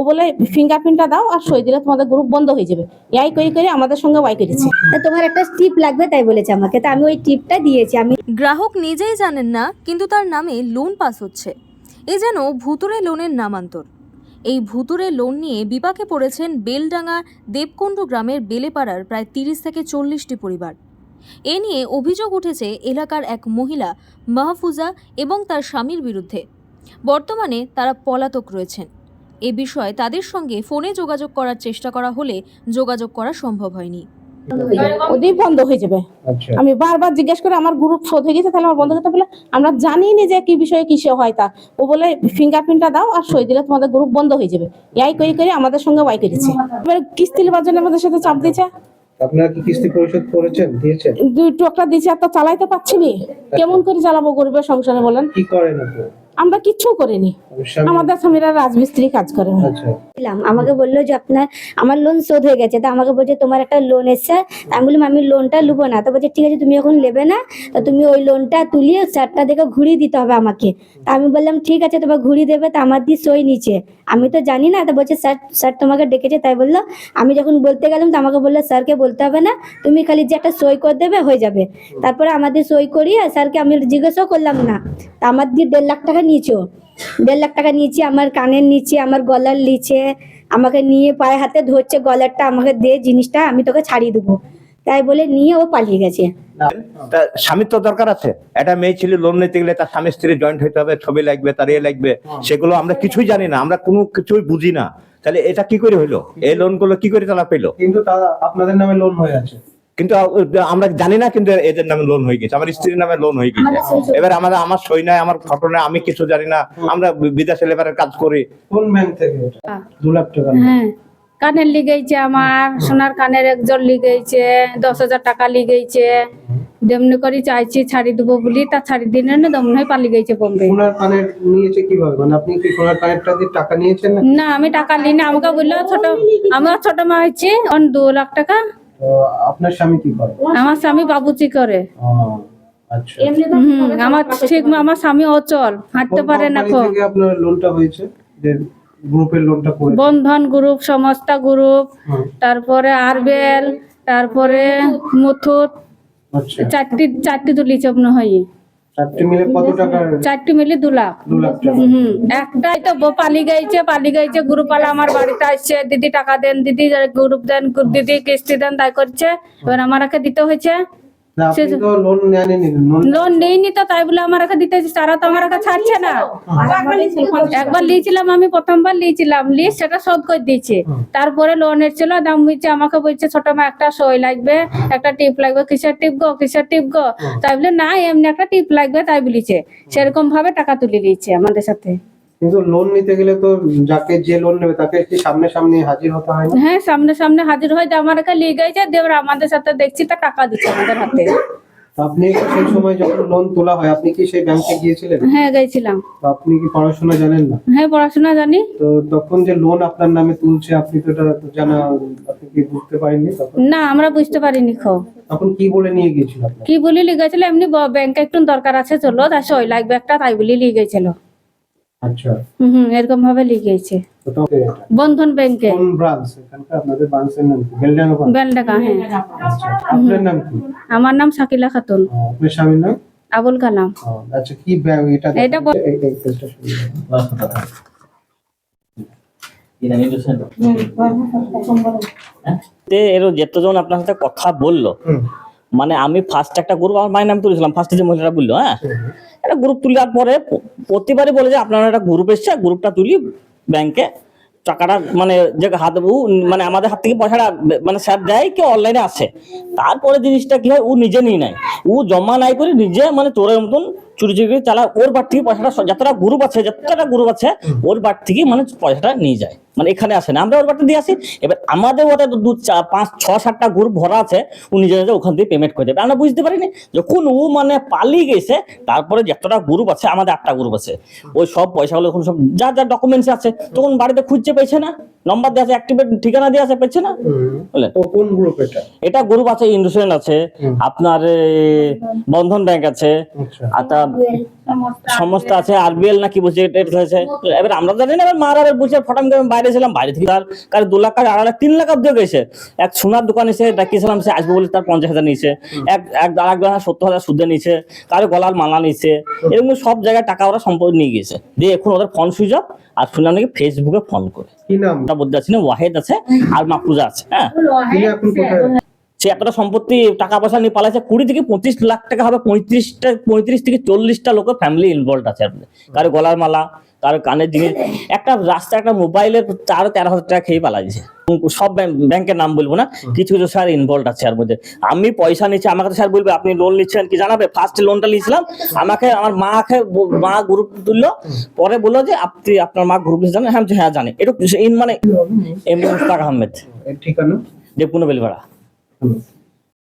ও বলে ফিঙ্গারপ্রিন্টটা দাও আর সই দিলে তোমাদের গ্রুপ বন্ধ হয়ে যাবে। এই করি করে আমাদের সঙ্গে ওয়াই করেছে। তা তোমার একটা টিপ লাগবে তাই বলেছে আমাকে। তা আমি ওই টিপটা দিয়েছি আমি গ্রাহক নিজেই জানেন না কিন্তু তার নামে লোন পাস হচ্ছে। এ যেন ভুতুরে লোনের নামান্তর। এই ভুতুরে লোন নিয়ে বিপাকে পড়েছেন বেলডাঙ্গা দেবকুণ্ড গ্রামের বেলেপাড়ার প্রায় তিরিশ থেকে চল্লিশটি পরিবার। এ নিয়ে অভিযোগ উঠেছে এলাকার এক মহিলা মাহফুজা এবং তার স্বামীর বিরুদ্ধে। বর্তমানে তারা পলাতক রয়েছেন। এ বিষয়ে তাদের সঙ্গে ফোনে যোগাযোগ করার চেষ্টা করা হলে যোগাযোগ করা সম্ভব হয়নি। ওদের বন্ধ হয়ে যাবে। আচ্ছা। আমি বারবার জিজ্ঞেস করে আমার গ্রুপ শোধ হয়ে গেছে তাহলে আমার বন্ধ করতে বলে আমরা জানি না যে কি বিষয়ে কিসে হয় তা। ও বলে ফিঙ্গারপ্রিন্টটা দাও আর সই দিলে তোমাদের গ্রুপ বন্ধ হয়ে যাবে। এই করি করে আমাদের সঙ্গে ওয়াই করেছে। এবার কিস্তি নেবার জন্য আমাদের সাথে চাপ দিয়েছে। আপনারা কি কিস্তি পরিশোধ করেছেন? দিয়েছেন? দুই টুকরা দিয়েছে আর তো চালাইতে পারছি নি। কেমন করে চালাবো গরিবের সংসারে বলেন? কি করেন আপনি? আমরা কিচ্ছু করিনি। আমাদের স্বামীরা রাজমিস্ত্রি কাজ করে। আচ্ছা। আমাকে বলল যে আপনার আমার লোন শোধ হয়ে গেছে। তা আমাকে বলছে তোমার একটা লোন এসছে। তা আমি বললাম আমি লোনটা লুবো না। তো বলছে ঠিক আছে তুমি এখন নেবে না। তা তুমি ওই লোনটা তুলিয়ে চারটা দেখে ঘুরিয়ে দিতে হবে আমাকে। তা আমি বললাম ঠিক আছে তোমার ঘুরিয়ে দেবে তা আমার দিয়ে সই নিচে। আমি তো জানি না তো বলছে স্যার স্যার তোমাকে ডেকেছে। তাই বলল আমি যখন বলতে গেলাম তো আমাকে বলল স্যারকে বলতে হবে না তুমি খালি যে একটা সই করে দেবে হয়ে যাবে। তারপরে আমাদের সই করিয়ে স্যারকে আমি জিজ্ঞাসাও করলাম না। তা আমার দিয়ে দেড় লাখ টাকা নিয়েছো? দেড় লাখ টাকা নিয়েছি আমার কানের নিচে আমার গলার নিচে আমাকে নিয়ে পায়ে হাতে ধরছে গলারটা আমাকে দে জিনিসটা আমি তোকে ছাড়িয়ে দেবো। তাই বলে নিয়ে ও পালিয়ে গেছে। স্বামীর তো দরকার আছে। একটা মেয়ে ছেলে লোন নিতে গেলে তার স্বামী স্ত্রী জয়েন্ট হইতে হবে ছবি লাগবে তার এ লাগবে সেগুলো আমরা কিছুই জানি না আমরা কোনো কিছুই বুঝি না। তাহলে এটা কি করে হইল? এই লোনগুলো কি করে তারা পেল? কিন্তু আপনাদের নামে লোন হয়ে আছে। কিন্তু আমরা জানি না কিন্তু এদের নামে লোন হয়ে গেছে আমার স্ত্রীর নামে লোন হয়ে গেছে। এবার আমাদের আমার সই নাই আমার ফটো নাই আমি কিছু জানি না আমরা বিদেশে লেবারের কাজ করি। কোন ব্যাংক থেকে দু লাখ টাকা হ্যাঁ কানের লিগেছে আমার সোনার কানের একজন লিগেছে দশ হাজার টাকা লিগেছে দেমনি করে চাইছি ছাড়ি দেবো বলি তা ছাড়ি দিনে না দমন হয়ে পালিয়ে গেছে বোম্বে। সোনার কানের নিয়েছে কীভাবে? মানে আপনি কি সোনার কানেরটা দিয়ে টাকা নিয়েছেন না? আমি টাকা নিই না আমাকে বলল ছোট আমার ছোট মা হচ্ছে অন দু লাখ টাকা। তো আপনার স্বামী কি করে? আমার স্বামী বাবুচি করে। আচ্ছা। হুম আমার ঠিক আমার স্বামী অচল হাঁটতে পারে না আপনার লোনটা হয়েছে? যে গ্রুপের লোনটা করে বন্ধন গ্রুপ সমস্তা গ্রুপ তারপরে আরবেল তারপরে মুথুট। আচ্ছা। চারটি চারটি তুলি চপ্ন হয় চারটে মিলে দু লাখ। হুম একটাই তো পালি পালি গ্রুপওয়ালা আমার বাড়িতে আসছে দিদি টাকা দেন দিদি গ্রুপ দেন দিদি কিস্তি দেন তাই করছে। এবার আমাকে দিতে হয়েছে। লোন নেননি লোন লোন নেইনি তো তাই বলে আমাকে দিতে তারা তো আমাকে ছাড়ছে না। একবার লিয়েছিলাম আমি প্রথমবার লিয়েছিলাম লিয়ে সেটা শোধ করে দিয়েছে। তারপরে লোন এসেছিল দাম হয়েছে আমাকে বলছে ছোট মা একটা সই লাগবে একটা টিপ লাগবে কিসের টিপ গো কিসের টিপ গো? তাই বলে না এমনি একটা টিপ লাগবে তাই বলেছে। সেরকম ভাবে টাকা তুলে দিয়েছে আমাদের সাথে। কিন্তু লোন নিতে গেলে তো যাকে যে লোন নেবে তাকে কি সামনে সামনে হাজির হতে হয় হ্যাঁ সামনে সামনে হাজির হয়ে আমাকে লিয়ে গেছে দিয়ে এবার আমাদের সাথে দেখছি তা টাকা দিচ্ছে আমাদের হাতে। আপনি সেই সময় যখন লোন তোলা হয় আপনি কি সেই ব্যাংকে গিয়েছিলেন? হ্যাঁ গিয়েছিলাম। আপনি কি পড়াশোনা জানেন না? হ্যাঁ পড়াশোনা জানি। তো তখন যে লোন আপনার নামে তুলছে আপনি তো এটা জানা আপনি কি বুঝতে পারেননি তখন? না আমরা বুঝতে পারিনি খো। তখন কি বলে নিয়ে গিয়েছিল কি বলি লিখেছিল এমনি ব্যাংকে একটু দরকার আছে চলো তাই সই লাগবে একটা তাই বলি লিয়ে গেছিল আচ্ছা। হুম এরকম ভাবে এটা বন্ধন ব্যাংকে। কোন ব্রাঞ্চ এখানকার আপনাদের ব্রাঞ্চের নাম কি? বেলডাঙ্গা ব্রাঞ্চ হ্যাঁ। আচ্ছা আপনার নাম কি? আমার নাম শাকিলা খাতুন। আপনার স্বামীর নাম? আবুল কালাম। আচ্ছা কি এটা এটা এর যেতজন আপনার সাথে কথা বলল মানে আমি ফার্স্ট একটা গ্রুপ আমার মায়ের নাম তুলেছিলাম। ফার্স্ট যে মহিলাটা বলল হ্যাঁ? একটা গ্রুপ তোলার পরে প্রতিবারই বলে যে আপনারা একটা গ্রুপ এসছে গ্রুপটা তুলি ব্যাংকে টাকাটা মানে যে হাত মানে আমাদের হাত থেকে পয়সাটা মানে স্যার দেয় কি অনলাইনে আসে তারপরে জিনিসটা কি হয় ও নিজে নিয়ে নেয়। ও জমা নাই করে নিজে মানে চোরের মতন চুরি চুরি করে চালা ওর বাড়ি থেকে পয়সাটা যতটা গ্রুপ আছে যতটা গ্রুপ আছে ওর বাড়ি থেকে মানে পয়সাটা নিয়ে যায়। মানে এখানে আসে না। আমরা ওর দিয়ে আসি। এবার আমাদের ওটা দু চার পাঁচ, ছ, সাতটা গ্রুপ ভরা আছে। উনি যে ওখান থেকে পেমেন্ট করে দেবে। আমরা বুঝতে পারিনি যখন ও মানে পালিয়ে গেছে, তারপরে যতটা গ্রুপ আছে, আমাদের আটটা গ্রুপ আছে। ওই সব পয়সাগুলো এখন সব যা যা ডকুমেন্টস আছে, তখন বাড়িতে খুঁজছে, পেয়েছে না? নম্বর দেওয়া আছে অ্যাক্টিভেট ঠিকানা দেওয়া আছে পেয়েছে না? বুঝলেন তো কোন গ্রুপ এটা? এটা গ্রুপ আছে আছে আপনার বন্ধন ব্যাংক আছে আচ্ছা। সমস্ত আছে আরবিএল না কি বলছে এটা এটা আছে। এবার আমরা জানি না এবার মারা বুঝে ফটাম করে বাইরে গেছিলাম বাইরে থেকে তার কার দু লাখ আড়াই লাখ তিন লাখ অব্দিও গেছে। এক সোনার দোকান এসে ডাকিয়েছিলাম সে আসবে বলে তার পঞ্চাশ হাজার নিয়েছে। এক এক এক সত্তর হাজার সুদে নিয়েছে কারও গলার মালা নিয়েছে এরকম সব জায়গায় টাকা ওরা সম্পদ নিয়ে গেছে দিয়ে এখন ওদের ফোন সুইচ অফ আর শুনলাম নাকি ফেসবুকে ফোন করে। কি নাম? ওটা বলতে পারছি না ওয়াহেদ আছে আর মাহফুজা আছে হ্যাঁ। তিনি এখন কোথায়? সে এতটা সম্পত্তি টাকা পয়সা নিয়ে পালাচ্ছে কুড়ি থেকে পঁচিশ লাখ টাকা হবে পঁয়ত্রিশটা পঁয়ত্রিশ থেকে চল্লিশটা লোকের ফ্যামিলি ইনভলভ আছে আপনাদের কারও গলার মালা কারও কানের জিনিস। একটা রাস্তা একটা মোবাইলের চার তেরো হাজার টাকা খেয়ে পালা দিয়েছে সব ব্যাংক- ব্যাংকের নাম বলব না কিছু কিছু স্যার ইনভলভ আছে এর মধ্যে। আমি পয়সা নিচ্ছি আমাকে তো স্যার বলবে আপনি লোন নিচ্ছেন কি? জানাবে ফার্স্ট লোনটা নিয়েছিলাম। আমাকে আমার মাকে মা গ্রুপ তুললো। পরে বলল যে আপনি আপনার মা গ্রুপ জানেন হ্যাঁ হ্যাঁ জানি। এটা ইন মানে মুস্তাক আহমেদ। ঠিকানা? দেবকুন্ড বেলপাড়া হুম।